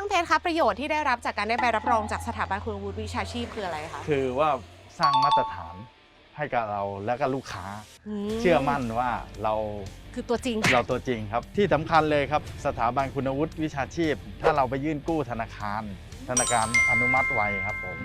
างเพชรคะประโยชน์ที่ได้รับจากการได้ใบรับรองจากสถาบันคุณวุฒิวิชาชีพคืออะไรคะคือว่าสร้างมาตรฐานให้กับเราและก็ลูกค้า เชื่อมั่นว่าเราคือตัวจริง เราตัวจริงครับ ที่สำคัญเลยครับ สถาบันคุณวุฒิวิชาชีพ ถ้าเราไปยื่นกู้ธนาคาร ธนาคารอนุมัติไวครับผม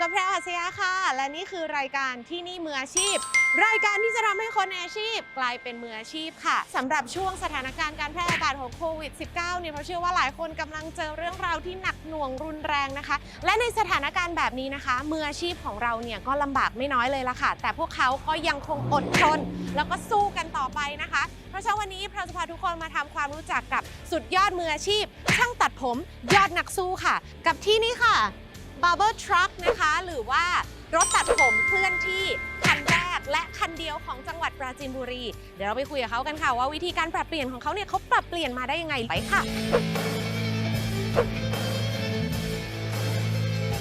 กับแพรอัศยาค่ะ และนี่คือรายการที่นี่มืออาชีพ รายการที่จะทำให้คนในอาชีพ กลายเป็นมืออาชีพค่ะสำหรับช่วงสถานการณ์การแพร่ระบาดของโควิด -19 เนี่ยเพราะเชื่อว่าหลายคนกำลังเจอเรื่องราวที่หนักหน่วงรุนแรงนะคะ และในสถานการณ์แบบนี้นะคะ มืออาชีพของเราเนี่ยก็ลำบากไม่น้อยเลยละค่ะ แต่พวกเขาก็ยังคงอดทน แล้วก็สู้กันต่อไปนะคะ เพราะฉะนั้นวันนี้เราจะพาทุกคนมาทำความรู้จักกับสุดยอดมืออาชีพช่างตัดผมยอดนักสู้ค่ะ กับที่นี่ค่ะ Barber Truck นะคะ หรือว่ารถตัดผมเคลื่อนที่คันแรกและคันเดียวของจังหวัดปราจีนบุรี เดี๋ยวเราไปคุยกับเขากันค่ะ ว่าวิธีการปรับเปลี่ยนของเขาเนี่ยเขาปรับเปลี่ยนมาได้ยังไงไปค่ะ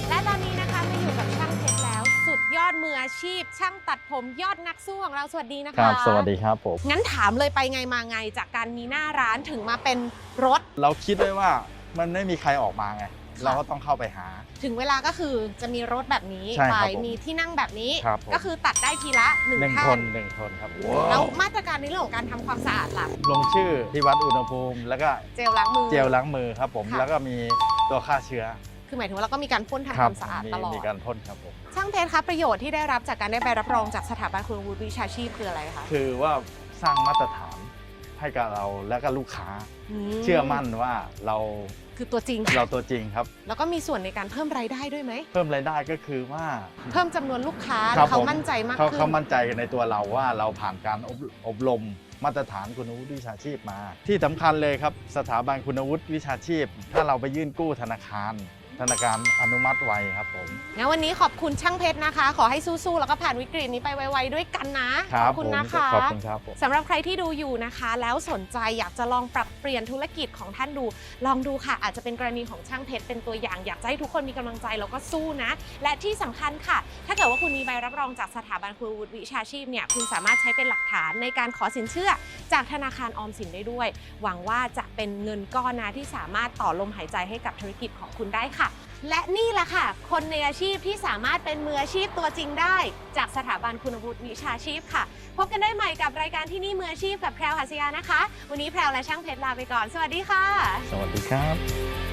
และตอนนี้นะคะมาอยู่กับช่างเพชรแล้ว สุดยอดมืออาชีพ ช่างตัดผมยอดนักสู้ของเราสวัสดีนะคคะรับ สวัสดีครับผม งั้นถามเลยไปไงมาไงจากการมีหน้าร้านถึงมาเป็นรถ เราคิดไว้ว่ามันไม่มีใครออกมาไง เราก็ต้องเข้าไปหา ถึงเวลาก็คือจะมีรถแบบนี้ใช่ไปครับผมมีที่นั่งแบบนี้ ครับผม ก็คือตัดได้ทีละหนึ่งหนึ่งท่าคนนหนึ่งคนครับแล้วมาตรการในเรื่องของการทำความสะอาดล่ะลงชื่อที่วัดอุณหภูมิ แล้วก็เจลล้างมือ เจลล้างมือครับผมค่ะ แล้วก็มีตัวฆ่าเชื้อคือหมายถึงว่าเราก็มีการพ่นทำคครัวามสะอาดมีตลอด มีการพ่นครับผม ช่างเพชรคะประโยชน์ที่ได้รับจากการได้ใบรับรองจากสถาบันคุณวุฒิวิชาชีพคืออะไรคะ คือว่าสร้างมาตรฐาน ให้กับเราและก็ลูกค้า เชื่อมั่นว่าเราคือตัวจริง เราตัวจริงครับ แล้วก็มีส่วนในการเพิ่มรายได้ด้วยไหม เพิ่มรายได้ก็คือว่า เพิ่มจำนวนลูกค้าครัแล้บวเขาผม มั่นใจมากเขาขึ้นเขามั่นใจในตัวเราว่าเราผ่านการอบอบรมมาตรฐานคุณวุฒิวิชาชีพมา ที่สำคัญเลยครับ สถาบันคุณวุฒิวิชาชีพ ถ้าเราไปยื่นกู้ธนาคาร ธนาคารอนุมัติไวครับผม งั้นวันนี้ขอบคุณช่างเพชรนะคะ ขอให้สู้ๆ แล้วก็ผ่านวิกฤตนี้ไปไวๆด้วยกันนะครัขบอบคุณผมนะคะขอบคุณครับผมสำหรับใครที่ดูอยู่นะคะ แล้วสนใจอยากจะลองปรับเปลี่ยนธุรกิจของท่านดู ลองดูค่ะ อาจจะเป็นกรณีของช่างเพชรเป็นตัวอย่าง อยากจะให้ทุกคนมีกำลังใจแล้วก็สู้นะ และที่สำคัญค่ะ ถ้าเกิดว่าคุณมีใบรับรองจากสถาบันครูวุฒิวิชาชีพเนี่ย คุณสามารถใช้เป็นหลักฐานในการขอสินเชื่อ จากธนาคารออมสินได้ด้วย หวังว่าจะเป็นเงินก้อนนะที่สามารถต่อลมหายใจให้กับธุรกิจของคุณได้ค่ะและนี่แหละค่ะ คนในอาชีพที่สามารถเป็นมืออาชีพตัวจริงได้ จากสถาบันคุณวุฒิวิชาชีพค่ะ พบกันได้ใหม่กับรายการที่นี่มืออาชีพกับแพรวหัสยานะคะ วันนี้แพรวและช่างเพชรลาไปก่อน สวัสดีค่ะ สวัสดีครับ